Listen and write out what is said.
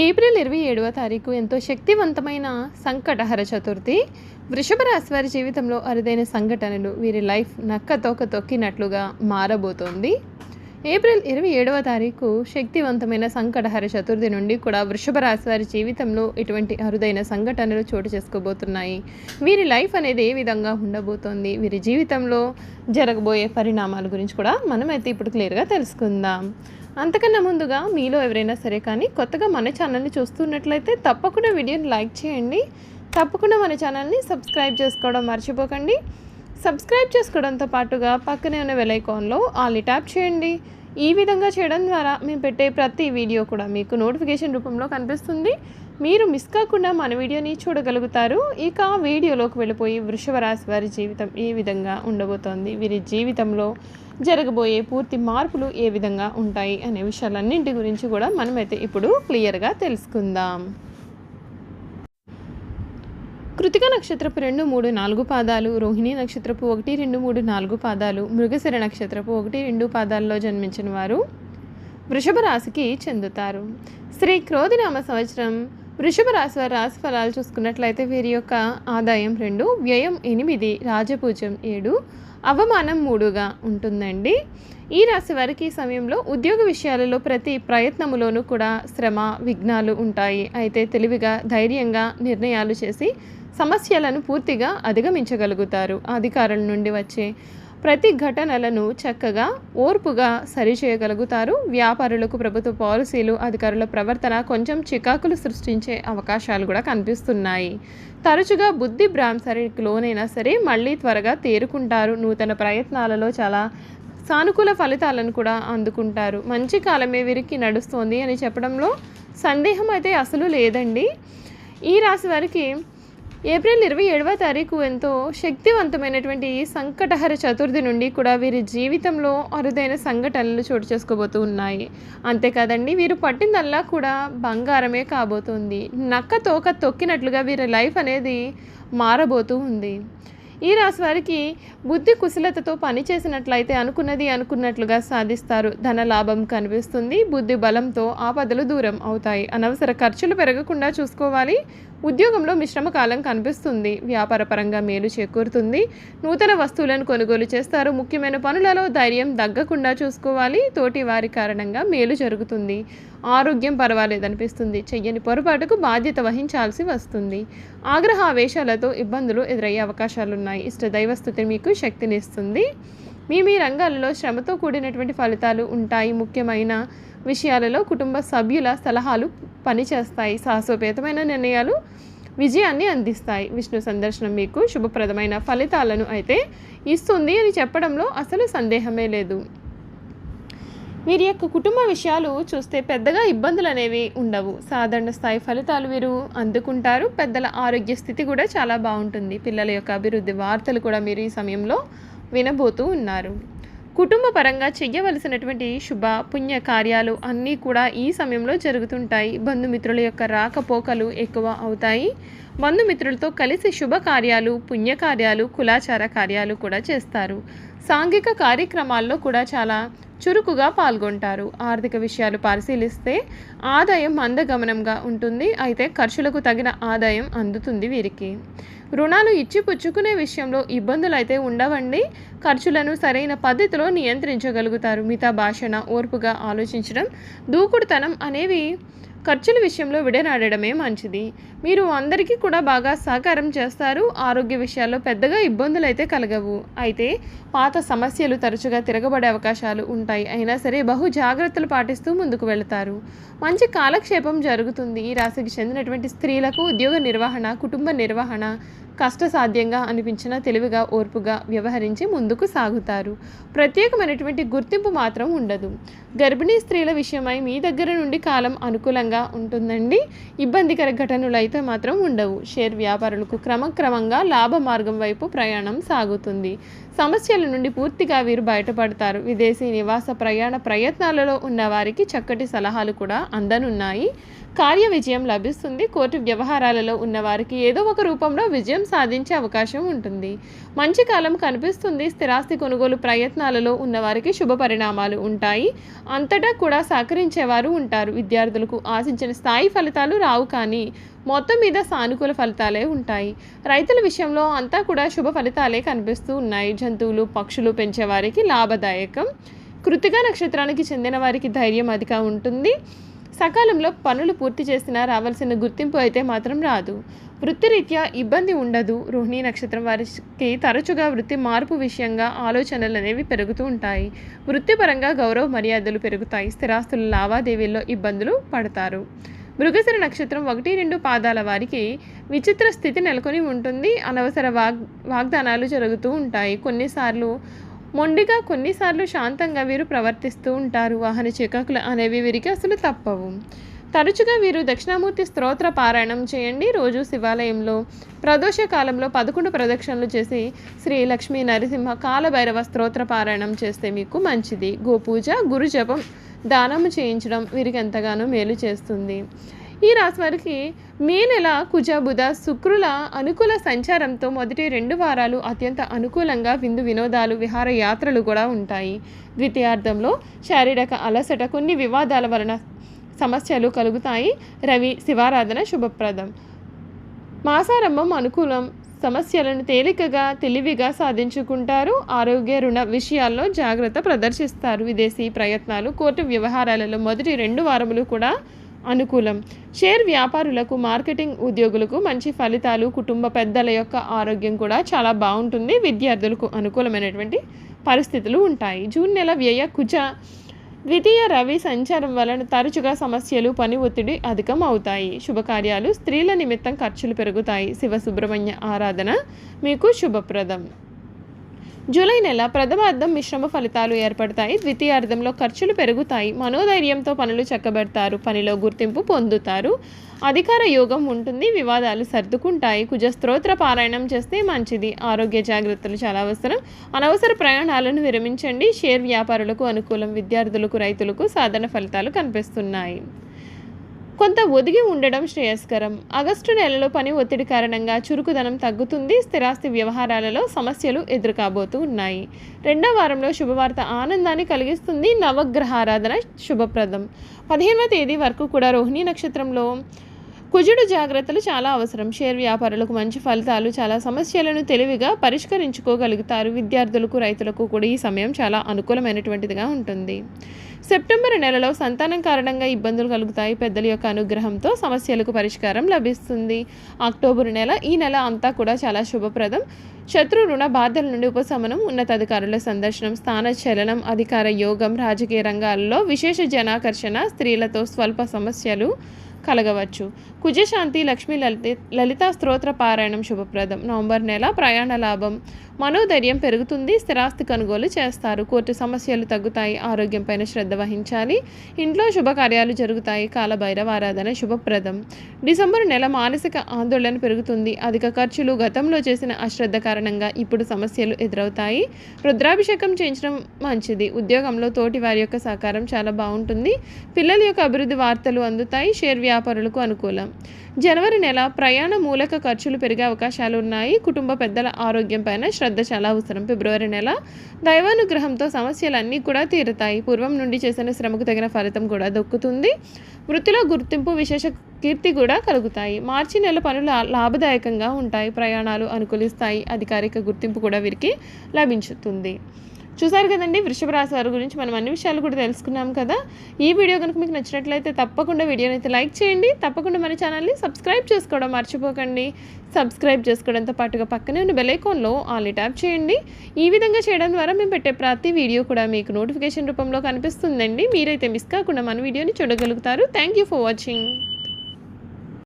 April ఇరవై ఏడవ తారీఖు ఎంతో శక్తివంతమైన సంకటహర చతుర్థి. వృషభ రాశి వారి జీవితంలో అరుదైన సంఘటనలు వీరి లైఫ్ నక్కతోక తొక్కినట్లుగా మారబోతోంది. ఏప్రిల్ ఇరవై ఏడవ తారీఖు శక్తివంతమైన సంకటహర చతుర్థి నుండి కూడా వృషభ రాశి వారి జీవితంలో ఇటువంటి అరుదైన సంఘటనలు చోటు చేసుకోబోతున్నాయి. వీరి లైఫ్ అనేది ఏ విధంగా ఉండబోతోంది? వీరి జీవితంలో జరగబోయే పరిణామాల గురించి కూడా మనమైతే ఇప్పుడు క్లియర్గా తెలుసుకుందాం. అంతకన్నా ముందుగా మీలో ఎవరైనా సరే కానీ కొత్తగా మన ఛానల్ని చూస్తున్నట్లయితే తప్పకుండా వీడియోని లైక్ చేయండి. తప్పకుండా మన ఛానల్ని సబ్స్క్రైబ్ చేసుకోవడం మర్చిపోకండి. సబ్స్క్రైబ్ చేసుకోవడంతో పాటుగా పక్కనే ఉన్న వెలైకాన్లో ఆల్ని ఆల్ ట్యాప్ చేయండి. ఈ విధంగా చేయడం ద్వారా మేము పెట్టే ప్రతి వీడియో కూడా మీకు నోటిఫికేషన్ రూపంలో కనిపిస్తుంది. మీరు మిస్ కాకుండా మన వీడియోని చూడగలుగుతారు. ఇక వీడియోలోకి వెళ్ళిపోయి వృషభ రాశి వారి జీవితం ఏ విధంగా ఉండబోతోంది. వీరి జీవితంలో జరగబోయే పూర్తి మార్పులు ఏ విధంగా ఉంటాయి అనే విషయాలన్నింటి గురించి కూడా మనమైతే ఇప్పుడు క్లియర్గా తెలుసుకుందాం. కృతిక నక్షత్రపు రెండు మూడు నాలుగు పాదాలు రోహిణి నక్షత్రపు ఒకటి రెండు మూడు నాలుగు పాదాలు మృగశిర నక్షత్రపు ఒకటి రెండు పాదాల్లో జన్మించిన వారు వృషభ రాశికి చెందుతారు. శ్రీ క్రోధినామ సంవత్సరం వృషభ రాశి వారి రాశి ఫలాలు చూసుకున్నట్లయితే వీరి యొక్క ఆదాయం రెండు వ్యయం ఎనిమిది రాజపూజ్యం ఏడు అవమానం మూడుగా ఉంటుందండి. ఈ రాశి వారికి ఈ సమయంలో ఉద్యోగ విషయాలలో ప్రతి ప్రయత్నములోనూ కూడా శ్రమ విఘ్నాలు ఉంటాయి. అయితే తెలివిగా ధైర్యంగా నిర్ణయాలు చేసి సమస్యలను పూర్తిగా అధిగమించగలుగుతారు. అధికారుల నుండి వచ్చే ప్రతి ఘటనలను చక్కగా ఓర్పుగా సరిచేయగలుగుతారు. వ్యాపారులకు ప్రభుత్వ పాలసీలు అధికారుల ప్రవర్తన కొంచెం చికాకులు సృష్టించే అవకాశాలు కూడా కనిపిస్తున్నాయి. తరచుగా బుద్ధి భ్రాంసరికి లోనైనా సరే మళ్ళీ త్వరగా తేరుకుంటారు. నూతన ప్రయత్నాలలో చాలా సానుకూల ఫలితాలను కూడా అందుకుంటారు. మంచి కాలమే వీరికి నడుస్తోంది అని చెప్పడంలో సందేహం అయితే అసలు లేదండి. ఈ రాశి వారికి ఏప్రిల్ ఇరవై ఏడవ తారీఖు ఎంతో శక్తివంతమైనటువంటి సంకటహర చతుర్థి నుండి కూడా వీరి జీవితంలో అరుదైన సంఘటనలు చోటు చేసుకోబోతూ ఉన్నాయి. అంతేకాదండి వీరు పట్టిందల్లా కూడా బంగారమే కాబోతుంది. నక్క తోక తొక్కినట్లుగా వీరి లైఫ్ అనేది మారబోతూ ఉంది. ఈ రాశి వారికి బుద్ధి కుశలతతో పని చేసినట్లయితే అనుకున్నది అనుకున్నట్లుగా సాధిస్తారు. ధన లాభం కనిపిస్తుంది. బుద్ధి బలంతో ఆపదలు దూరం అవుతాయి. అనవసర ఖర్చులు పెరగకుండా చూసుకోవాలి. ఉద్యోగంలో మిశ్రమ కాలం కనిపిస్తుంది. వ్యాపార పరంగా మేలు చేకూరుతుంది. నూతన వస్తువులను కొనుగోలు చేస్తారు. ముఖ్యమైన పనులలో ధైర్యం తగ్గకుండా చూసుకోవాలి. తోటి వారి కారణంగా మేలు జరుగుతుంది. ఆరోగ్యం పర్వాలేదనిపిస్తుంది. చెయ్యని పొరపాటుకు బాధ్యత వహించాల్సి వస్తుంది. ఆగ్రహ ఆవేశాలతో ఇబ్బందులు ఎదురయ్యే అవకాశాలున్నాయి. ఇష్ట దైవస్థుతి మీకు శక్తినిస్తుంది. మీ మీ రంగాలలో శ్రమతో కూడినటువంటి ఫలితాలు ఉంటాయి. ముఖ్యమైన విషయాలలో కుటుంబ సభ్యుల సలహాలు పనిచేస్తాయి. సాహసోపేతమైన నిర్ణయాలు విజయాన్ని అందిస్తాయి. విష్ణు సందర్శనం మీకు శుభప్రదమైన ఫలితాలను అయితే ఇస్తుంది అని చెప్పడంలో అసలు సందేహమే లేదు. వీరి యొక్క కుటుంబ విషయాలు చూస్తే పెద్దగా ఇబ్బందులు అనేవి ఉండవు. సాధారణ స్థాయి ఫలితాలు వీరు అందుకుంటారు. పెద్దల ఆరోగ్య స్థితి కూడా చాలా బాగుంటుంది. పిల్లల యొక్క అభివృద్ధి వార్తలు కూడా మీరు ఈ సమయంలో వినబోతూ ఉన్నారు. కుటుంబ పరంగా చెయ్యవలసినటువంటి శుభ పుణ్య కార్యాలు అన్నీ కూడా ఈ సమయంలో జరుగుతుంటాయి. బంధుమిత్రుల యొక్క రాకపోకలు ఎక్కువ అవుతాయి. బంధుమిత్రులతో కలిసి శుభ కార్యాలు పుణ్యకార్యాలు కులాచార కార్యాలు కూడా చేస్తారు. సాంఘిక కార్యక్రమాల్లో కూడా చాలా చురుకుగా పాల్గొంటారు. ఆర్థిక విషయాలు పరిశీలిస్తే ఆదాయం మందగమనంగా ఉంటుంది. అయితే ఖర్చులకు తగిన ఆదాయం అందుతుంది వీరికి. రుణాలు ఇచ్చి పుచ్చుకునే విషయంలో ఇబ్బందులు అయితే ఉండవండి. ఖర్చులను సరైన పద్ధతిలో నియంత్రించగలుగుతారు. మిగతా భాషణ ఓర్పుగా ఆలోచించడం దూకుడుతనం అనేవి ఖర్చుల విషయంలో విడనాడడమే మంచిది. మీరు అందరికీ కూడా బాగా సహకారం చేస్తారు. ఆరోగ్య విషయాల్లో పెద్దగా ఇబ్బందులు అయితే కలగవు. అయితే పాత సమస్యలు తరచుగా తిరగబడే అవకాశాలు ఉంటాయి. అయినా సరే బహు జాగ్రత్తలు పాటిస్తూ ముందుకు వెళతారు. మంచి కాలక్షేపం జరుగుతుంది. ఈ రాశికి చెందినటువంటి స్త్రీలకు ఉద్యోగ నిర్వహణ కుటుంబ నిర్వహణ కష్టసాధ్యంగా అనిపించిన తెలివిగా ఓర్పుగా వ్యవహరించి ముందుకు సాగుతారు. ప్రత్యేకమైనటువంటి గుర్తింపు మాత్రం ఉండదు. గర్భిణీ స్త్రీల విషయమై మీ దగ్గర నుండి కాలం అనుకూలంగా ఉంటుందండి. ఇబ్బందికర ఘటనలు అయితే అయితే మాత్రం ఉండవు. షేర్ వ్యాపారులకు క్రమక్రమంగా లాభ మార్గం వైపు ప్రయాణం సాగుతుంది. సమస్యల నుండి పూర్తిగా వీరు బయటపడతారు. విదేశీ నివాస ప్రయాణ ప్రయత్నాలలో ఉన్న వారికి చక్కటి సలహాలు కూడా అందనున్నాయి. కార్య విజయం లభిస్తుంది. కోర్టు వ్యవహారాలలో ఉన్నవారికి ఏదో ఒక రూపంలో విజయం సాధించే అవకాశం ఉంటుంది. మంచి కాలం కనిపిస్తుంది. స్థిరాస్తి కొనుగోలు ప్రయత్నాలలో ఉన్నవారికి శుభ పరిణామాలు ఉంటాయి. అంతటా కూడా సహకరించేవారు ఉంటారు. విద్యార్థులకు ఆశించిన స్థాయి ఫలితాలు రావు కానీ మొత్తం మీద సానుకూల ఫలితాలే ఉంటాయి. రైతుల విషయంలో అంతా కూడా శుభ ఫలితాలే కనిపిస్తూ ఉన్నాయి. జంతువులు పక్షులు పెంచేవారికి లాభదాయకం. కృతిక నక్షత్రానికి చెందిన వారికి ధైర్యం అధిక ఉంటుంది. సకాలంలో పనులు పూర్తి చేసినా రావాల్సిన గుర్తింపు అయితే మాత్రం రాదు. వృత్తిరీత్యా ఇబ్బంది ఉండదు. రోహిణి నక్షత్రం వారికి తరచుగా వృత్తి మార్పు విషయంగా ఆలోచనలు అనేవి పెరుగుతూ ఉంటాయి. వృత్తిపరంగా గౌరవ మర్యాదలు పెరుగుతాయి. స్థిరాస్తుల లావాదేవీల్లో ఇబ్బందులు పడతారు. మృగశిర నక్షత్రం ఒకటి రెండు పాదాల వారికి విచిత్ర స్థితి నెలకొని ఉంటుంది. అనవసర వాగ్ వాగ్దానాలు జరుగుతూ ఉంటాయి. కొన్నిసార్లు మొండిగా కొన్నిసార్లు శాంతంగా వీరు ప్రవర్తిస్తూ ఉంటారు. వాహన చికాకులు అనేవి వీరికి అసలు తప్పవు. తరచుగా వీరు దక్షిణామూర్తి స్తోత్ర పారాయణం చేయండి. రోజు శివాలయంలో ప్రదోష కాలంలో పదకొండు ప్రదక్షిణలు చేసి శ్రీ లక్ష్మీ నరసింహ కాలభైరవ స్తోత్ర పారాయణం చేస్తే మీకు మంచిది. గోపూజ గురు దానము చేయించడం వీరికి ఎంతగానో మేలు చేస్తుంది. ఈ రాశి వారికి మే నెల కుజ బుధ శుక్రుల అనుకూల సంచారంతో మొదటి రెండు వారాలు అత్యంత అనుకూలంగా విందు వినోదాలు విహార యాత్రలు కూడా ఉంటాయి. ద్వితీయార్థంలో శారీరక అలసట కొన్ని వివాదాల వలన సమస్యలు కలుగుతాయి. రవి శివారాధన శుభప్రదం. మాసారంభం అనుకూలం సమస్యలను తేలికగా తెలివిగా సాధించుకుంటారు. ఆరోగ్య రుణ విషయాల్లో జాగ్రత్త ప్రదర్శిస్తారు. విదేశీ ప్రయత్నాలు కోర్టు వ్యవహారాలలో మొదటి రెండు వారములు కూడా అనుకూలం. షేర్ వ్యాపారులకు మార్కెటింగ్ ఉద్యోగులకు మంచి ఫలితాలు కుటుంబ పెద్దల యొక్క ఆరోగ్యం కూడా చాలా బాగుంటుంది. విద్యార్థులకు అనుకూలమైనటువంటి పరిస్థితులు ఉంటాయి. జూన్ నెల వ్యయ కుజ ద్వితీయ రవి సంచారం వలన తరచుగా సమస్యలు పని ఒత్తిడి అధికం అవుతాయి శుభకార్యాలు స్త్రీల నిమిత్తం ఖర్చులు పెరుగుతాయి. శివ సుబ్రహ్మణ్య ఆరాధన మీకు శుభప్రదం. జూలై నెల ప్రథమార్థం మిశ్రమ ఫలితాలు ఏర్పడతాయి. ద్వితీయార్థంలో ఖర్చులు పెరుగుతాయి. మనోధైర్యంతో పనులు చక్కబెడతారు. పనిలో గుర్తింపు పొందుతారు. అధికార యోగం ఉంటుంది. వివాదాలు సర్దుకుంటాయి. కుజ స్తోత్ర పారాయణం చేస్తే మంచిది. ఆరోగ్య జాగ్రత్తలు చాలా అవసరం. అనవసర ప్రయాణాలను విరమించండి. షేర్ వ్యాపారులకు అనుకూలం. విద్యార్థులకు రైతులకు సాధారణ ఫలితాలు కనిపిస్తున్నాయి. కొంత ఒదిగి ఉండడం శ్రేయస్కరం. ఆగస్టు నెలలో పని ఒత్తిడి కారణంగా చురుకుదనం తగ్గుతుంది. స్థిరాస్తి వ్యవహారాలలో సమస్యలు ఎదురుకాబోతూ ఉన్నాయి. రెండవ వారంలో శుభవార్త ఆనందాన్ని కలిగిస్తుంది. నవగ్రహారాధన శుభప్రదం. పదిహేనవ తేదీ వరకు కూడా రోహిణి నక్షత్రంలో కుజుడు జాగ్రత్తలు చాలా అవసరం. షేర్ వ్యాపారులకు మంచి ఫలితాలు చాలా సమస్యలను తెలివిగా పరిష్కరించుకోగలుగుతారు. విద్యార్థులకు రైతులకు కూడా ఈ సమయం చాలా అనుకూలమైనటువంటిదిగా ఉంటుంది. సెప్టెంబర్ నెలలో సంతానం కారణంగా ఇబ్బందులు కలుగుతాయి. పెద్దల యొక్క అనుగ్రహంతో సమస్యలకు పరిష్కారం లభిస్తుంది. అక్టోబర్ నెల ఈ నెల అంతా కూడా చాలా శుభప్రదం. శత్రు రుణ బాధల నుండి ఉపశమనం ఉన్నతాధికారుల సందర్శనం స్థాన చలనం అధికార యోగం రాజకీయ రంగాల్లో విశేష జనాకర్షణ స్త్రీలతో స్వల్ప సమస్యలు కలగవచ్చు. కుజశాంతి లక్ష్మీ లలిత లలితా స్తోత్ర పారాయణం శుభప్రదం. నవంబర్ నెల ప్రయాణ లాభం. మనోధైర్యం పెరుగుతుంది స్థిరాస్తి కొనుగోలు చేస్తారు. కోర్టు సమస్యలు తగ్గుతాయి ఆరోగ్యంపైన శ్రద్ధ వహించాలి. ఇంట్లో శుభకార్యాలు జరుగుతాయి కాలభైరవ ఆరాధన శుభప్రదం. డిసెంబర్ నెల మానసిక ఆందోళన పెరుగుతుంది. అధిక ఖర్చులు గతంలో చేసిన అశ్రద్ధ కారణంగా ఇప్పుడు సమస్యలు ఎదురవుతాయి. రుద్రాభిషేకం చేయించడం మంచిది. ఉద్యోగంలో తోటి వారి యొక్క సహకారం చాలా బాగుంటుంది. పిల్లల యొక్క అభివృద్ధి వార్తలు అందుతాయి. షేర్ వ్యాపారులకు అనుకూలం. జనవరి నెల ప్రయాణ మూలక ఖర్చులు పెరిగే అవకాశాలు ఉన్నాయి. కుటుంబ పెద్దల ఆరోగ్యం పైన శ్రద్ధ చాలా అవసరం. ఫిబ్రవరి నెల దైవానుగ్రహంతో సమస్యలన్నీ కూడా తీరుతాయి. పూర్వం నుండి చేసిన శ్రమకు తగిన ఫలితం కూడా దొక్కుతుంది. వృత్తిలో గుర్తింపు విశేష కీర్తి కూడా కలుగుతాయి. మార్చి నెల పనులు లాభదాయకంగా ఉంటాయి. ప్రయాణాలు అనుకూలిస్తాయి. అధికారిక గుర్తింపు కూడా వీరికి లభించుతుంది. చూసారు కదండి వృషభ రాశి వారి గురించి మనం అన్ని విషయాలు కూడా తెలుసుకున్నాం కదా. ఈ వీడియో కనుక మీకు నచ్చినట్లయితే తప్పకుండా వీడియోని అయితే లైక్ చేయండి. తప్పకుండా మన ఛానల్ని సబ్స్క్రైబ్ చేసుకోవడం మర్చిపోకండి. సబ్స్క్రైబ్ చేసుకోవడంతో పాటుగా పక్కనే ఉన్న బెలైకాన్లో ఆల్ ట్యాప్ చేయండి. ఈ విధంగా చేయడం ద్వారా మేము పెట్టే ప్రతి వీడియో కూడా మీకు నోటిఫికేషన్ రూపంలో కనిపిస్తుందండి. మీరైతే మిస్ కాకుండా మన వీడియోని చూడగలుగుతారు. Thank you for watching.